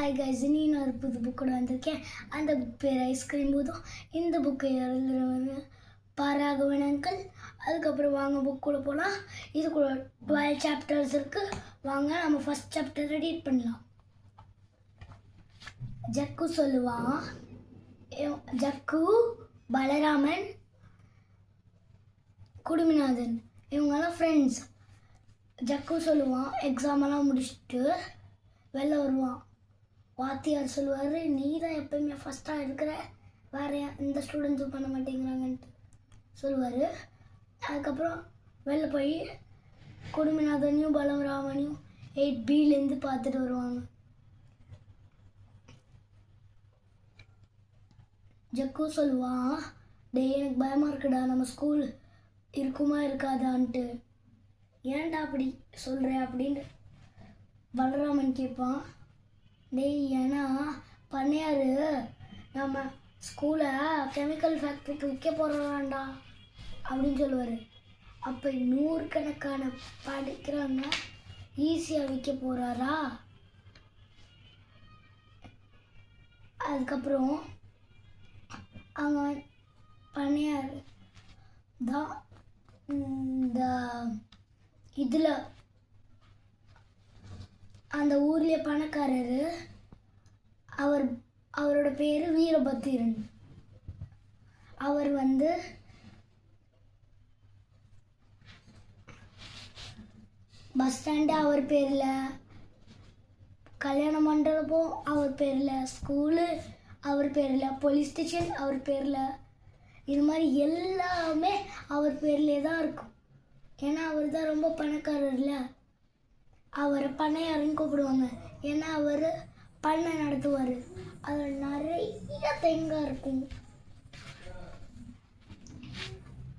Hi guys இன்னும் ஒரு புது புக்கோட வந்திருக்கேன். அந்த புக் பேர் ஐஸ்கிரீம் பூதம். இந்த புக்கை எழுதுறவர் பாராகவன் அங்கிள் அதுக்கப்புறம் வாங்க புக்குள்ள போகலாம் இதுக்குள்ள டுவெல் சாப்டர்ஸ் இருக்குது வாங்க நம்ம ஃபஸ்ட் சாப்டரை ரீட் பண்ணலாம். ஜக்கு சொல்லுவான். ஜக்கு பலராமன் குடுமிநாதன். இவங்கெல்லாம் ஃப்ரெண்ட்ஸ் ஜக்கு சொல்லுவான். எக்ஸாமெல்லாம் முடிச்சுட்டு வெளில வருவான். வாத்தியார் சொல்லுவார் நீ தான் எப்பயுமே ஃபஸ்ட்டாக இருக்கிற வேற இந்த எந்த ஸ்டூடெண்ட்ஸும் பண்ண மாட்டேங்கிறாங்கன்ட்டு. சொல்லுவார். அதுக்கப்புறம் வெளில போய் கொடுமிநாதனையும் பலராமனையும் எயிட் பிலேருந்து பார்த்துட்டு வருவாங்க. ஜக்கு சொல்லுவான் டே எனக்கு பயமாக இருக்குடா. நம்ம ஸ்கூல் இருக்குமா இருக்காதான்ட்டு. ஏன்டா அப்படி சொல்கிற அப்படின்னு பலராமன் கேட்பான். டேய் ஏன்னா பண்ணையாரு நம்ம ஸ்கூலை கெமிக்கல் ஃபேக்ட்ரிக்கு விற்க போகிறான்டா அப்படின்னு சொல்லுவார். அப்போ நூறுக்கணக்கான படிக்கிறவங்க ஈஸியாக விற்க போகிறாரா அதுக்கப்புறம் அவங்க பண்ணையார் தான் இந்த இதில் அந்த ஊர்லேயே பணக்காரர். அவர் அவரோட பேர் வீரபத்திரன் அவர் வந்து பஸ் ஸ்டாண்டு அவர் பேரில் கல்யாண மண்டபம் அவர் பேரில் ஸ்கூலு அவர் பேரில் போலீஸ் ஸ்டேஷன் அவர் பேரில். இது மாதிரி எல்லாமே அவர் பேர்லேயே தான் இருக்கும். ஏன்னா அவர் தான் ரொம்ப பணக்காரர்ல. அவரை பண்ணையாருன்னு கூப்பிடுவாங்க. ஏன்னா அவர் பண்ணை நடத்துவார். அதில் நிறைய தேங்காய் இருக்கும்.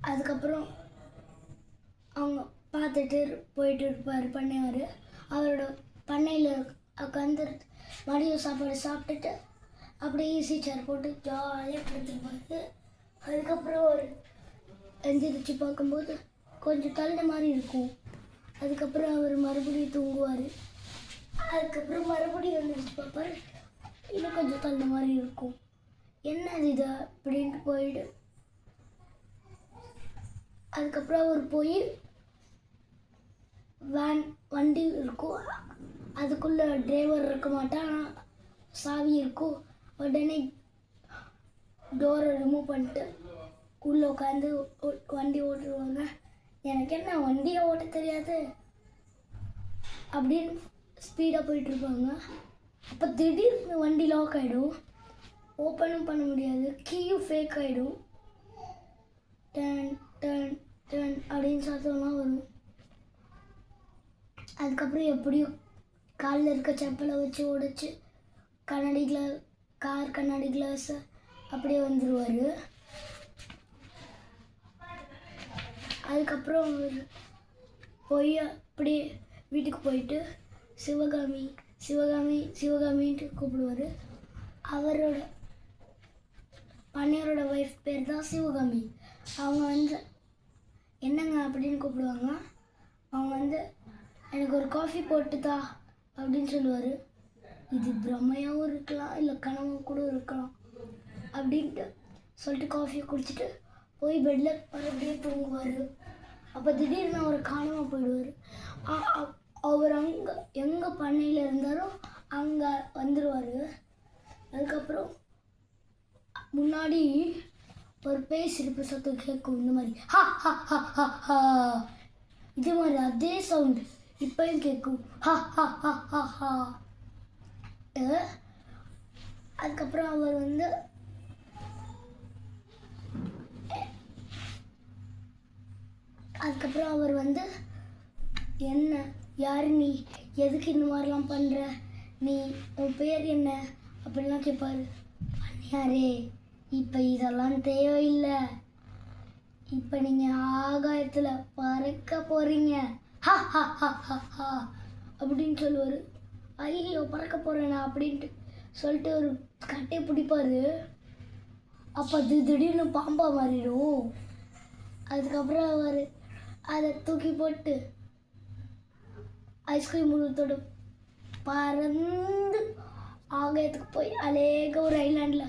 அதுக்கப்புறம் அவங்க பார்த்துட்டு போயிட்டு இருப்பார் பண்ணையார். அவரோட பண்ணையில் உட்காந்து மதியம் சாப்பாடு சாப்பிட்டுட்டு அப்படியே ஈஸி சேர் போட்டு ஜாலியாக படுத்துருப்பாரு. அதுக்கப்புறம் ஒரு எந்திரிச்சு பார்க்கும்போது கொஞ்சம் தள்ளு மாதிரி இருக்கும். அதுக்கப்புறம் அவர் மறுபடியும் தூங்குவார். அதுக்கப்புறம் மறுபடியும் எழுந்திரிச்சு பார்ப்பாரு. இன்னும் கொஞ்சம் தள்ளின மாதிரி இருக்கும். என்னது இது அப்படின்ட்டு போயிடு. அதுக்கப்புறம் அவர் போய் வேன் வண்டி இருக்கும். அதுக்குள்ளே டிரைவர் இருக்க மாட்டான். சாவி இருக்கும். உடனே டோரை ரிமூவ் பண்ணிட்டு உள்ளே உட்காந்து வண்டி ஓட்டுருவாங்க எனக்கு என்ன வண்டியை ஓட்ட தெரியாது? அப்படின்னு ஸ்பீடாக போயிட்டுருப்பாங்க அப்போ திடீர்னு வண்டி லாக் ஆகிடும் ஓப்பனும் பண்ண முடியாது. கீயும் ஃபேக் ஆகிடும் டன் டன் டன் அப்படின்னு சத்தம்லாம் வரும். அதுக்கப்புறம் எப்படியும் காலில் இருக்க செப்பலை வச்சு உடைச்சு கண்ணாடி கிளா கார் கண்ணாடி கிளாஸை அப்படியே வந்துடுவார் அதுக்கப்புறம் போய் அப்படியே வீட்டுக்கு போயிட்டு சிவகாமி சிவகாமி சிவகாமின்ட்டு கூப்பிடுவார். அவரோட பன்னியரோட ஒய்ஃப் பேர் தான் சிவகாமி. அவங்க வந்து என்னங்க அப்படின்னு கூப்பிடுவாங்க. அவங்க வந்து எனக்கு ஒரு காஃபி போட்டுதா அப்படின்னு சொல்லுவார். இது பிரம்மையாகவும் இருக்கலாம் இல்லை கனவும் கூட இருக்கலாம் அப்படின்ட்டு சொல்லிட்டு காஃபியை குடிச்சிட்டு போய் பெட்டில் மறுபடியும் தூங்குவார். அப்போ திடீர்னு அவர் காணாமல் போயிடுவார். அவர் அங்கே எங்கே பண்ணையில் இருந்தாரோ அங்கே வந்துடுவார் அதுக்கப்புறம் முன்னாடி ஒரு பேய் சிரிப்பு சத்தம் கேட்கும் இந்த மாதிரி. ஹா ஹா ஹா ஹா ஹா. இது மாதிரி அதே சவுண்டு இப்பயும் கேட்கும். ஹா ஹா ஹா ஹா ஹா. அதுக்கப்புறம் அவர் வந்து அதுக்கப்புறம் அவர் வந்து என்ன? யார் நீ? எதுக்கு இந்த மாதிரிலாம் பண்ணுற நீ உன் பேர் என்ன? அப்படிலாம் கேட்பார் அண்ணியாரே இப்போ இதெல்லாம் தேவையில்லை. இப்போ நீங்கள் ஆகாயத்தில் பறக்க போகிறீங்க ஹா ஹா ஹா ஹா ஹா அப்படின்னு சொல்லுவார். ஐயோ பறக்க போகிறேண்ணா அப்படின்ட்டு சொல்லிட்டு ஒரு கட்டையை பிடிப்பார். அப்போ அது திடீர்னு பாம்பா மாறிடும். அதுக்கப்புறம் அவர் அதை தூக்கி போட்டு ஐஸ்கிரீம் உருவத்தோட பறந்து ஆகாயத்துக்கு போய் அலேக ஒரு ஐலாண்டில்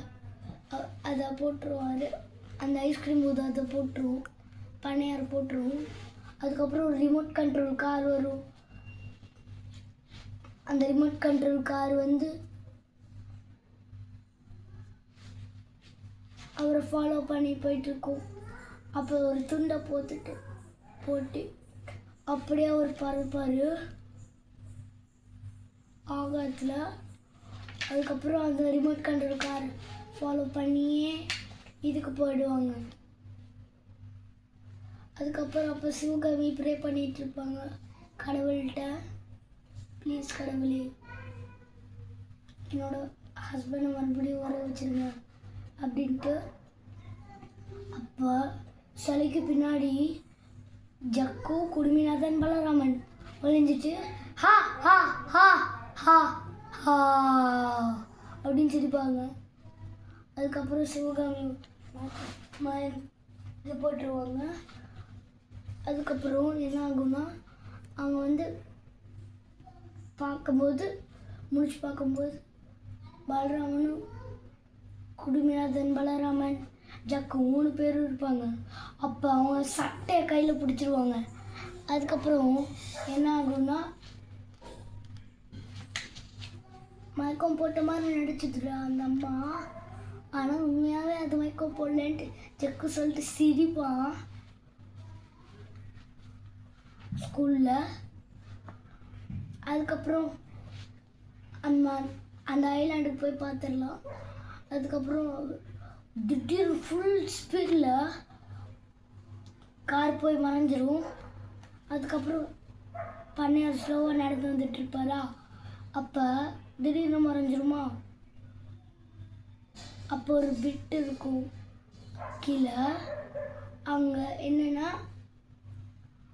அதை போட்டுருவார் அந்த ஐஸ்கிரீம் ஊது அதை போட்டுருவோம். பனையார் போட்டுருவோம். அதுக்கப்புறம் ஒரு ரிமோட் கண்ட்ரோல் கார் வரும். அந்த ரிமோட் கண்ட்ரோல் கார் வந்து அவரை ஃபாலோ பண்ணி போயிட்டுருக்கோம் அப்போ ஒரு துண்டை போட்டுட்டு போட்டு அப்படியே அவர் பறப்பார் ஆகாத்தில் அதுக்கப்புறம் அந்த ரிமோட் கண்ட்ரோல் கார் ஃபாலோ பண்ணியே இதுக்கு போயிடுவாங்க. அதுக்கப்புறம் அப்போ சிவகாமி ப்ரே பண்ணிகிட்டு இருப்பாங்க. கடவுள்கிட்ட. ப்ளீஸ் கடவுளே என்னோட ஹஸ்பண்டை மறுபடியும் வர வச்சுருங்க அப்படின்ட்டு. அப்போ சிலைக்கு பின்னாடி ஜக்கு குடுமிநாதன் பலராமன். ஒளிஞ்சிட்டு ஹா ஹா ஹா ஹா ஹா அப்படின்னு சிரிப்பாங்க. அதுக்கப்புறம் சிவகாமி இது போட்டுருவாங்க. அதுக்கப்புறம் என்ன ஆகும்னா அவங்க வந்து பார்க்கும்போது முடிச்சு பார்க்கும்போது பலராமனும் குடுமிநாதன் பலராமன் ஜக்கு மூணு பேரும் இருப்பாங்க. அப்போ அவங்க சட்டையை கையில் பிடிச்சிருவாங்க. அதுக்கப்புறம் என்ன ஆகும்னா மயக்கம் போட்ட மாதிரி நடிச்சிதுடா அந்த அம்மா. ஆனால் உண்மையாகவே அது மயக்கம் போடலன்ட்டு ஜக்கு சொல்லிட்டு சிரிப்பான். ஸ்கூலில். அதுக்கப்புறம் அந்த அந்த ஐலாண்டுக்கு போய் பார்த்துடலாம் அதுக்கப்புறம் திடீர்னு ஃபுல் ஸ்பீடில் கார் போய் மறைஞ்சிரும். அதுக்கப்புறம் பண்ணையார் ஸ்லோவாக நடந்து வந்துட்டு இருப்பாரா? அப்போ திடீர்னு மறைஞ்சிருமா? அப்போ ஒரு பிட் இருக்கும். கீழே அங்கே என்னென்னா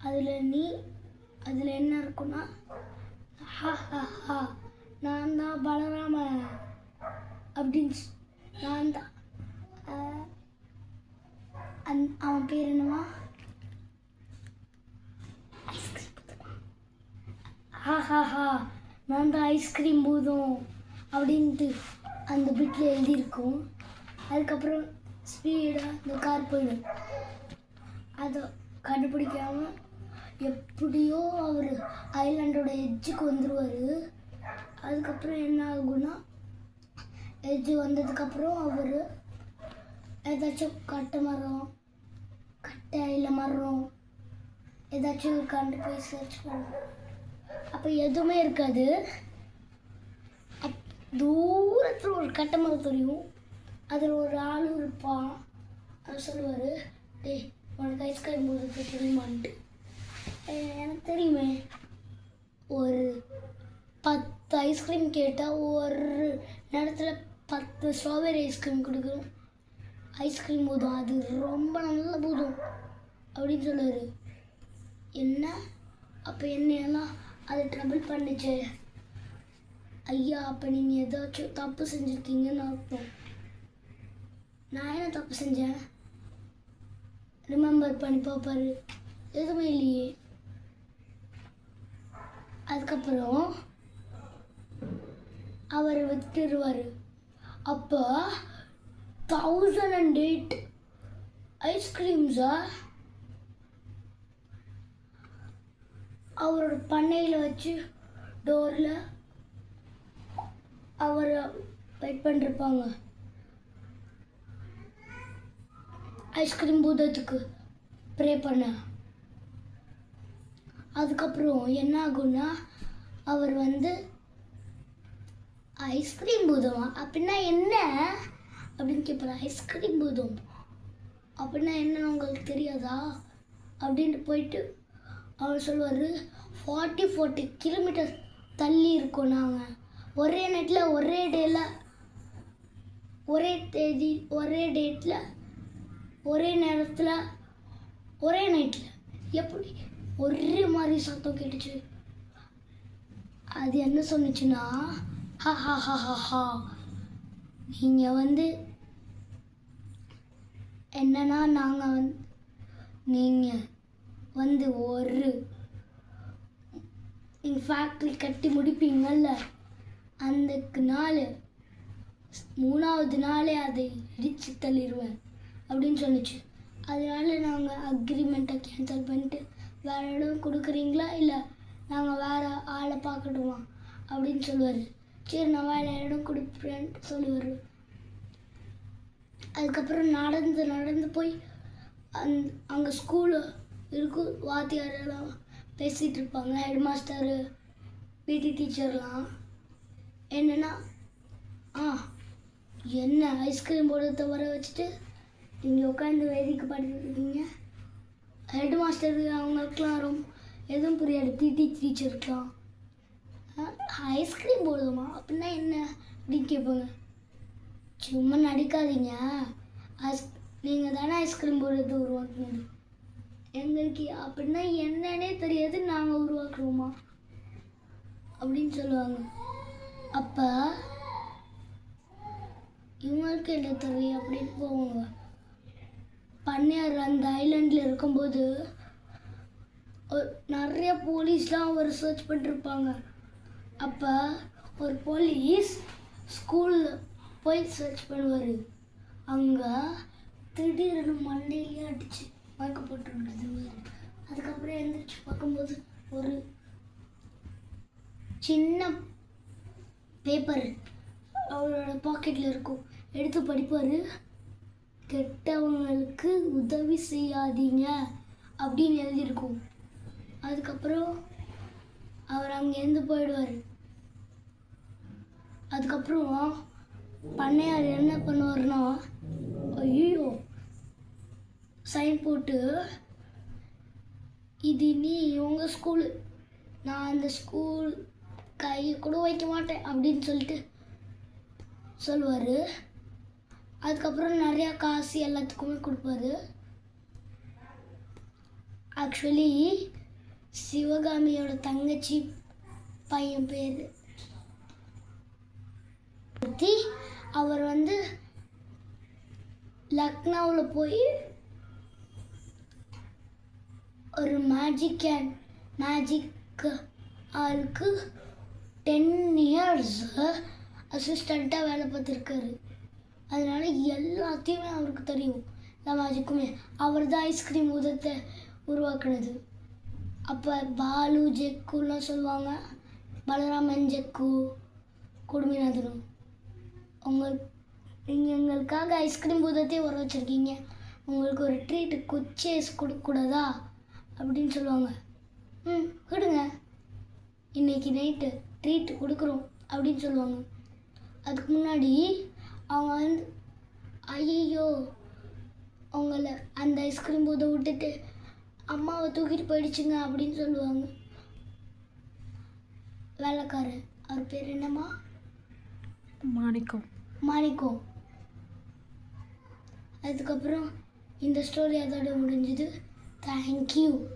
அதில் நீ அதில் என்ன இருக்குன்னா ஹா ஹா ஹா நான் தான் பலராம அப்படின்னு நான் தான் அந் அவன் பேர் என்னவா? ஹா நான் தான் ஐஸ்கிரீம் பூதம் அப்படின்ட்டு அந்த பிட்டில் எழுதியிருக்கும். அதுக்கப்புறம் ஸ்பீடாக இந்த கார் போயிடும். அதை கண்டுபிடிக்காம எப்படியோ அவர் ஐலாண்டோட எஜ்ஜுக்கு வந்துடுவார் அதுக்கப்புறம் என்ன ஆகும்னா எஜ்ஜு வந்ததுக்கப்புறம் அவர் ஏதாச்சும் கட்டை மரம் கட்டை இல்லை மரம் ஏதாச்சும் கண்டு போய் சர்ச் பண்ணுவோம். அப்போ எதுவுமே இருக்காது. அப் தூரத்தில் ஒரு கட்டை மரம் தெரியும். அதில் ஒரு ஆள் இருப்பான் அவர் சொல்லுவார் டேய் உனக்கு ஐஸ்கிரீம் போடுறது தெரியுமான்ட்டு. எனக்கு தெரியுமே. ஒரு பத்து ஐஸ்கிரீம் கேட்டால் ஒரு நேரத்தில் பத்து ஸ்ட்ராபெரி ஐஸ்கிரீம் கொடுக்குறோம் ஐஸ்கிரீம் போதும். அது ரொம்ப நல்ல போதும். அப்படின்னு சொல்லுவார் என்ன? அப்போ என்னையெல்லாம் அதை ட்ரபிள் பண்ணுச்சு. ஐயா அப்போ நீங்கள் ஏதாச்சும் தப்பு செஞ்சுருக்கீங்கன்னு அர்த்தம். நான் என்ன தப்பு செஞ்சேன்? ரிமெம்பர் பண்ணி பார்ப்பாரு எதுவுமே இல்லையே. அதுக்கப்புறம் அவர் விட்டுருவார். அப்போ தௌசண்ட் அண்ட் எயிட் ஐஸ்கிரீம்ஸை அவரோட பண்ணையில் வச்சு டோரில் அவரை வெயிட் பண்ணிருப்பாங்க. ஐஸ்கிரீம் பூதத்துக்கு ப்ரே பண்ண. அதுக்கப்புறம் என்ன ஆகும்னா அவர் வந்து ஐஸ்கிரீம் பூதமா? அப்படின்னா என்ன? அப்படின்னு கேட்பாரு ஐஸ்கிரீம் போதும். அப்படின்னா என்னன்னு உங்களுக்கு தெரியாதா? அப்படின்ட்டு போயிட்டு அவர் சொல்லுவார் ஃபார்ட்டி ஃபோர்ட்டி கிலோமீட்டர் தள்ளி இருக்கோம் நாங்கள் ஒரே நைட்டில் ஒரே டேயில் ஒரே தேதி ஒரே டேட்டில் ஒரே நேரத்தில் ஒரே நைட்டில் எப்படி? ஒரே மாதிரி சத்தம் கேட்டுச்சு. அது என்ன சொன்னுச்சுன்னா ஹா ஹா ஹா ஹா ஹா. நீங்கள் வந்து என்னன்னா நாங்கள் வந்து நீங்கள் வந்து ஒரு ஃபேக்ட்ரி கட்டி முடிப்பீங்கள்ல அந்த நாள் மூணாவது நாளே அதை இடித்து தள்ளிடுவேன் அப்படின்னு சொல்லிச்சு அதனால நாங்கள் அக்ரிமெண்ட்டை கேன்சல் பண்ணிட்டு வேற இடம் கொடுக்குறீங்களா? இல்லை நாங்கள் வேற ஆளை பார்க்கட்டுமா? அப்படின்னு சொல்லுவார். சரி நான் வேற இடம் கொடுப்பேன்ட்டு சொல்லுவார். அதுக்கப்புறம் நடந்து நடந்து போய் அந் அங்கே ஸ்கூலு இருக்கும் வாத்தியாரெல்லாம் பேசிகிட்டு இருப்பாங்க. ஹெட் மாஸ்டரு பிடி டீச்சர்லாம் என்னென்னா ஆ என்ன ஐஸ்கிரீம் போடுறத வர வச்சுட்டு நீங்கள் உட்காந்து வேதிக்கு பாடிட்டு ஹெட் மாஸ்டர் அவங்களுக்குலாம் ரொம்ப எதுவும் புரியாது. பிடி டீச்சருக்குலாம் ஐஸ்கிரீம் போடுதுமா அப்படின்னா என்ன? அப்படின்னு கேட்பாங்க. சும்மா நடிக்காதீங்க. ஐஸ் நீங்கள் தானே ஐஸ்கிரீம் போடுறது உருவாக்குனது. எங்களுக்கு அப்படின்னா என்னன்னே தெரியாது நாங்கள் உருவாக்குறோமா? அப்படின்னு சொல்லுவாங்க. அப்போ இவங்களுக்கு என்ன தெரியும் அப்படின்னு போவாங்க. பண்ணையார் அந்த ஐலாண்டில் இருக்கும்போது ஒரு- நிறைய போலீஸ்லாம் அவர் சர்ச் பண்ணிருப்பாங்க. அப்போ ஒரு போலீஸ் ஸ்கூலில் போய் சர்ச் பண்ணுவார். அங்கே திடீர்னு மண்டையிலே அடித்து மயக்க போட்டுருந்தது அதுக்கப்புறம் எழுந்திரிச்சு பார்க்கும்போது ஒரு சின்ன பேப்பர் அவரோட பாக்கெட்டில் இருக்கும். எடுத்து படிப்பார். கெட்டவங்களுக்கு உதவி செய்யாதீங்க அப்படின்னு எழுதியிருக்கும். அதுக்கப்புறம் அவர் அங்கேருந்து போயிடுவார். அதுக்கப்புறம் பண்ணையார் என்ன பண்ணுவார்னா ஐயோ சைன் போட்டு இது நீ இவங்க ஸ்கூலு நான் அந்த ஸ்கூல் கை கூட வைக்க மாட்டேன் அப்படின்னு சொல்லிட்டு சொல்லுவார். அதுக்கப்புறம் நிறையா காசு எல்லாத்துக்குமே கொடுப்பாரு. ஆக்சுவலி சிவகாமியோட தங்கச்சி பையன் பேர் பற்றி அவர் வந்து லக்னோவில் போய் ஒரு மேஜிக் அண்ட் மேஜிக் ஆளுக்கு டென் இயர்ஸ் அசிஸ்டண்ட்டாக வேலை பார்த்துருக்காரு. அதனால எல்லாத்தையுமே அவருக்கு தெரியும். எல்லா மேஜிக்குமே அவர் தான் ஐஸ்கிரீம் உதத்தை உருவாக்குனது. அப்போ பாலு ஜெக்குலாம் சொல்லுவாங்க. பலராமன் ஜெக்கு குடுமிநாதனும் உங்கள் நீங்கள் எங்களுக்காக ஐஸ்கிரீம் பூதத்தையே வர வச்சுருக்கீங்க. உங்களுக்கு ஒரு ட்ரீட்டு குச்சேஸ் கொடுக்கக்கூடாதா அப்படின்னு சொல்லுவாங்க. ம் கொடுங்க இன்னைக்கு நைட்டு ட்ரீட் கொடுக்குறோம் அப்படின்னு சொல்லுவாங்க. அதுக்கு முன்னாடி அவங்க வந்து ஐயோ அவங்கள அந்த ஐஸ்கிரீம் பூதை விட்டுட்டு அம்மாவை தூக்கிட்டு போயிடுச்சுங்க அப்படின்னு சொல்லுவாங்க. வேலைக்காரர் அவர் பேர் என்னம்மா? மாணிக்கம். மாணிக்கம். அதுக்கப்புறம் இந்த ஸ்டோரி அதோட முடிஞ்சது. தேங்க்யூ